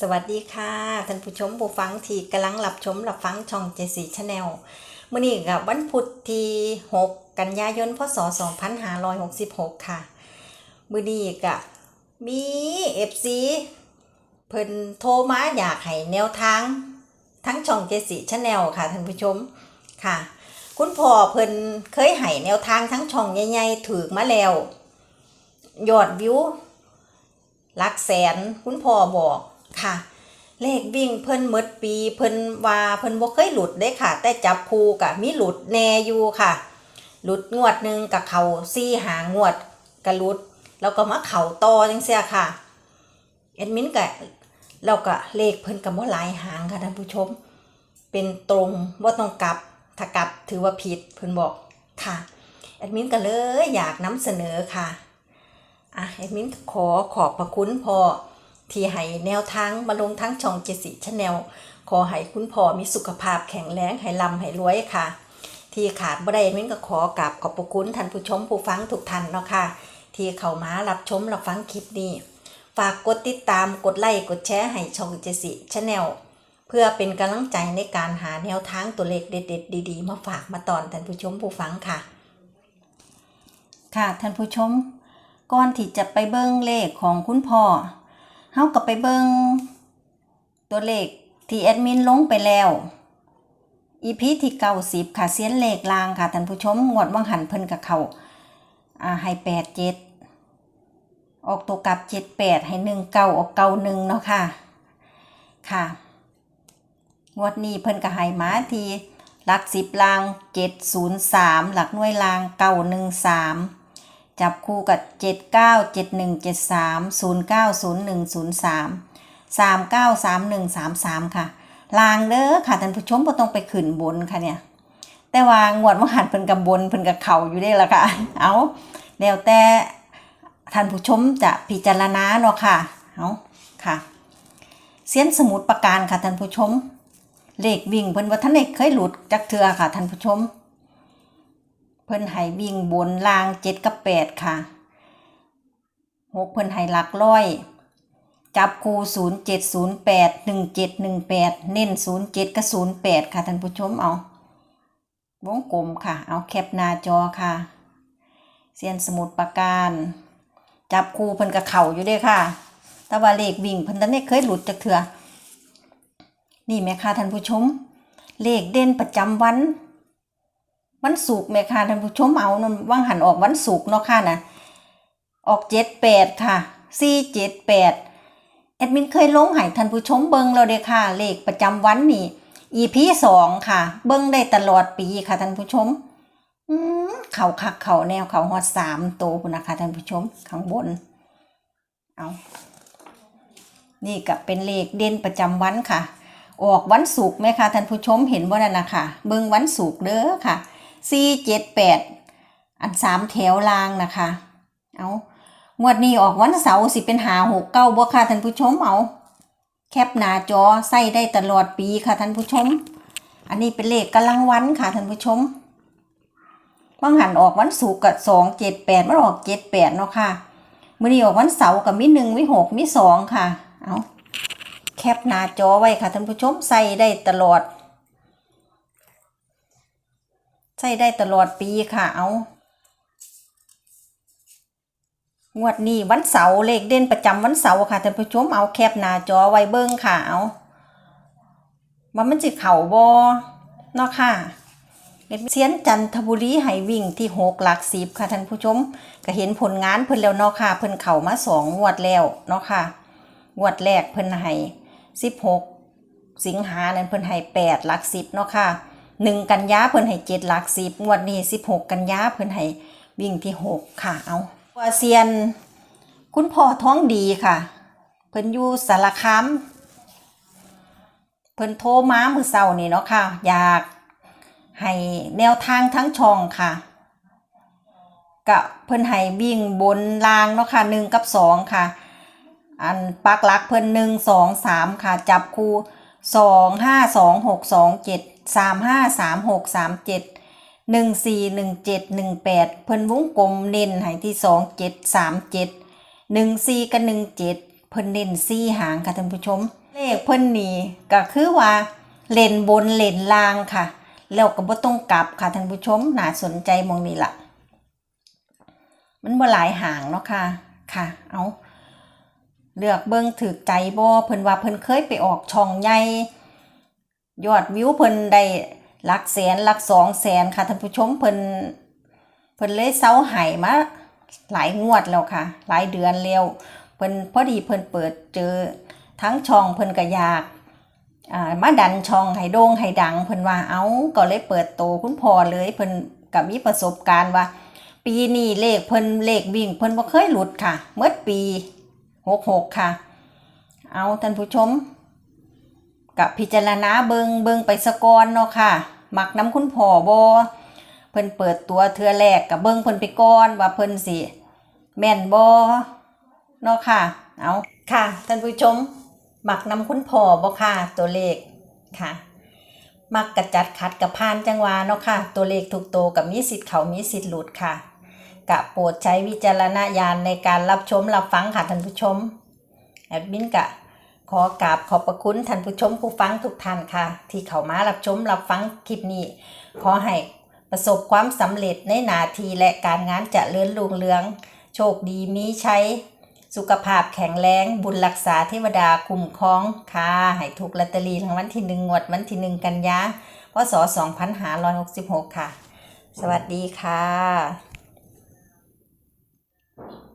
สวัสดีค่ะท่านผู้ชมผู้ฟังที่กำลังรับชมรับฟังช่องเจสีชาแนลมื่อนี้กับวันพุธที่6 กันยายนพศ2566 ค่ะ มื่อนี้กับมีเอฟซีเพิ่นโทรมาอยากให้แนวทาง ทั้งช่องเจสีชาแนลค่ะท่านผู้ชมค่ะ คุณพ่อเพิ่นเคยให้แนวทางทั้งช่องใหญ่ๆถือมาแล้วยอดวิวหลักแสนคุณพ่อบอก ค่ะ เลขวิ่งเพิ่นหมดปีเพิ่นว่าเพิ่นบ่เคยหลุดเด้ค่ะ แต่จับคู่กะมีหลุดแน่อยู่ค่ะ หลุดงวดหนึ่งกับเขาซี่หางวดกะหลุด แล้วก็มาเข่าต่อจังเสียค่ะแอดมินกะเราก็เลขเพิ่นก็บ่หลายหางค่ะท่านผู้ชม เป็นตรงบ่าต้องกลับถ้ากลับถือว่าผิดเพิ่นบอกค่ะแอดมินก็เลยอยากนำเสนอค่ะอะแอดมินขอขอบพระคุณพอ ที่ให้แนวทางมาลงทั้งช่องเจสิชาแนลขอให้คุณพ่อมีสุขภาพแข็งแรงให้ลำให้รวยค่ะ ที่ขาดบ่ได้มินก็ขอกราบขอบพระคุณท่านผู้ชมผู้ฟังทุกท่านเนาะค่ะ ที่เข้ามารับชมรับฟังคลิปนี้ ฝากกดติดตามกดไลค์กดแชร์ให้ช่องเจสิชาแนลเพื่อเป็นกำลังใจในการหาแนวทางตัวเลขเด็ด ๆ ดีๆ มาฝากมาตอนท่านผู้ชมผู้ฟังค่ะ ค่ะท่านผู้ชมก่อนที่จะไปเบิ้งเลขของคุณพ่อ เฮาก็ไปเบิงตัวเลขที่แอดมินลงไปแล้วอีพีที่เก้าสิบค่ะเสียนเลขลางค่ะท่านผู้ชมงวดวังหันเพิ่นกับเขาอ่าให้แปดเจ็ดออกตัวกลับเจ็ดแปดให้หนึ่งเก้าออกเก้าหนึ่งเนาะค่ะ ค่ะงวดนี้เพิ่นก็ให้มาทีหลักสิบลางเจ็ดศูนย์สามหลักหน่วยลางเก้าหนึ่งสาม จับคู่กับ 7 9 7 1 7 3 0 9 0 1 0 3 3 9 3 1 3 3 ค่ะ ลางเด้อค่ะท่านผู้ชมบ่ต้องไปขึ้นบนค่ะเนี่ย แต่ว่างวดว่าหันเพิ่นกับบนเพิ่นกับเข่าอยู่ได้ละค่ะ เอาแล้วแต่ท่านผู้ชมจะพิจารณาเนาะค่ะ เอาค่ะ เสียนสมุดประการค่ะท่านผู้ชม เลขวิ่งเพิ่นว่าท่านได้เคยหลุดจักเทือค่ะท่านผู้ชม เพิ่นให้วิ่งบนล่างเจ็ดกับแปดค่ะหกเพิ่นให้หลักร้อย จับคู่ศูนย์เจ็ดศูนย์แปดหนึ่งเจ็ดหนึ่งแปดเน้นศูนย์เจ็ดกับศูนย์แปดค่ะท่านผู้ชมเอา วงกลมค่ะ เอาแคปหน้าจอค่ะ เสียนสมุดประการ จับคู่เพิ่นกับเข่าอยู่ด้วยค่ะ แต่ว่าเลขวิ่งเพิ่นตอนนี้เคยหลุดจากเถื่อนี่แม่ค่ะท่านผู้ชม เลขเด่นประจำวัน วันศุกร์แม่ค่ะท่านผู้ชมเอานว่างหันออกวันศุกร์เนาะค่ะนะออกเจ็ดแปดค่ะสี่เจ็ดแปดแอดมินเคยลงให้ท่านผู้ชมเบิ้งแล้วเด้ค่ะ เลขประจำวันนี่ EP สองค่ะ เบิ้งได้ตลอดปีค่ะท่านผู้ชมอืมเข่าคักเข่าแนวเข่าฮอดสามโตวพุ่นะคะท่านผู้ชมข้างบน เอานี่ก็เป็นเลขเด่นประจำวันค่ะ ออกวันศุกร์ไหมคะท่านผู้ชมเห็นบ่นั่นนะคะเบิ้งวันศุกร์เด้อค่ะ สี่เจ็ดแปดอันสามแถวลางนะคะ เอางวดนี้ออกวันเสาร์สิเป็นหาหกเก้าบ่ค่ะท่านผู้ชมเอาแคปหน้าจอใส่ได้ตลอดปีค่ะท่านผู้ชม อันนี้เป็นเลขกำลังวันค่ะท่านผู้ชมบางหันออกวันศุกร์กับสองเจ็ดแปดมันออกเจ็ดแปดเนาะค่ะมื่อนี้ออกวันเสาร์กับมีหนึ่งมีหกมีสองค่ะ เอาแคปหน้าจอไว้ค่ะท่านผู้ชมใส่ได้ตลอด ใช้ได้ตลอดปีค่ะเอางวดนี้วันเสาร์เลขเด่นประจำวันเสาร์ค่ะท่านผู้ชมเอาแคปหน้าจอไว้เบิ้งค่ะเอาว่ามันจิเข่าบอเนาะค่ะเซียนจันทบุรีให้วิ่งที่หกหลักสิบค่ะท่านผู้ชม ก็เห็นผลงานเพิ่นแล้วเนาะค่ะ เพิ่นเข่ามาสองงวดแล้วเนาะค่ะงวดแรกเพิ่นให้สิบหกสิงหานั้นเพิ่นให้แปดหลักสิบเนาะค่ะ หนึ่งกันยาเพิ่นให้เจ็ดหลักสิบงวดนี้สิบหกกันยาเพิ่นให้วิ่งที่หกค่ะเอาว่าเซียน คุณพ่อท้องดีค่ะ เพิ่นอยู่สารคามเพิ่นโทรมามือเศร้านี่เนาะค่ะ อยากให้แนวทางทั้งช่องค่ะกะเพิ่นให้วิ่งบนรางเนาะค่ะหนึ่งกับสองค่ะ อันปักหลักเพิ่นหนึ่งสองสามค่ะ จับคู่สองห้าสองหกสองเจ็ด สามห้าสามหกสามเจ็ดหนึ่งสี่หนึ่งเจ็ดหนึ่งแปดเพิ่นวงกลมเน้นให้ที่สองเจ็ดสามเจ็ดหนึ่งสี่กับหนึ่งเจ็ดเพิ่นเน้นสี่หางค่ะท่านผู้ชม เลขเพิ่นนี่ก็คือว่าเล่นบนเล่นล่างค่ะ แล้วก็บ่ต้องกลับค่ะท่านผู้ชมน่าสนใจมองนี้ล่ะมันบ่หลายหางเนาะค่ะค่ะ เอาเลือกเบิ่งถือใจบ่เพิ่นว่าเพิ่นเคยไปออกช่องใหญ่ ยอดวิวเพิ่นได้หลักแสนหลักสองแสนค่ะท่านผู้ชมเพิ่นเพิ่นเลยเซาไห้มาหลายงวดแล้วค่ะ หลายเดือนแล้วเพิ่นพอดีเพิ่นเปิดเจอทั้งช่องเพิ่นก็อยากอ่ามาดันช่องให้โด่งให้ดังเพิ่นว่าเอาก็เลยเปิดโตคุณพ่อเลยเพิ่นก็มีประสบการณ์ว่า ปีนี้เลขเพิ่นเลขวิ่งเพิ่นบ่เคยหลุดค่ะเมื่อปี66ค่ะ เอาท่านผู้ชม กับพิจารณาเบิงเบิงไปสะกอนเนาะค่ะ มักน้ำคุณพ่อบอเพิ่นเปิดตัวเทือแรกกับเบิงเพิ่นไปก่อนว่าเพิ่นสิแม่นบอเนาะค่ะ เอาค่ะ ท่านผู้ชมหมักน้ำคุณพ่อบอค่ะ ตัวเลขค่ะมักกระจัดขัดกับพานจังหวาเนาะค่ะ ตัวเลขถูกโตวกับมีสิทธิ์เขามีสิทธิ์หลุดค่ะกะโปรดใช้วิจารณญาณในการรับชมรับฟังค่ะท่านผู้ชมแอดมินกะ ขอกราบขอบพระคุณท่านผู้ชมผู้ฟังทุกท่านค่ะ ที่เข้ามารับชมรับฟังคลิปนี้ ขอให้ประสบความสำเร็จในหนาทีและการงานจะเลื่อนลุงเรือง โชคดีมีใช้สุขภาพแข็งแรงบุญรักษาเทวดาคุ้มครองค่ะให้ถูกลอตเตอรี่รางวัลที่หนึ่งงวดวันที่หนึ่งกันยาพศ2566 ค่ะ สวัสดีค่ะ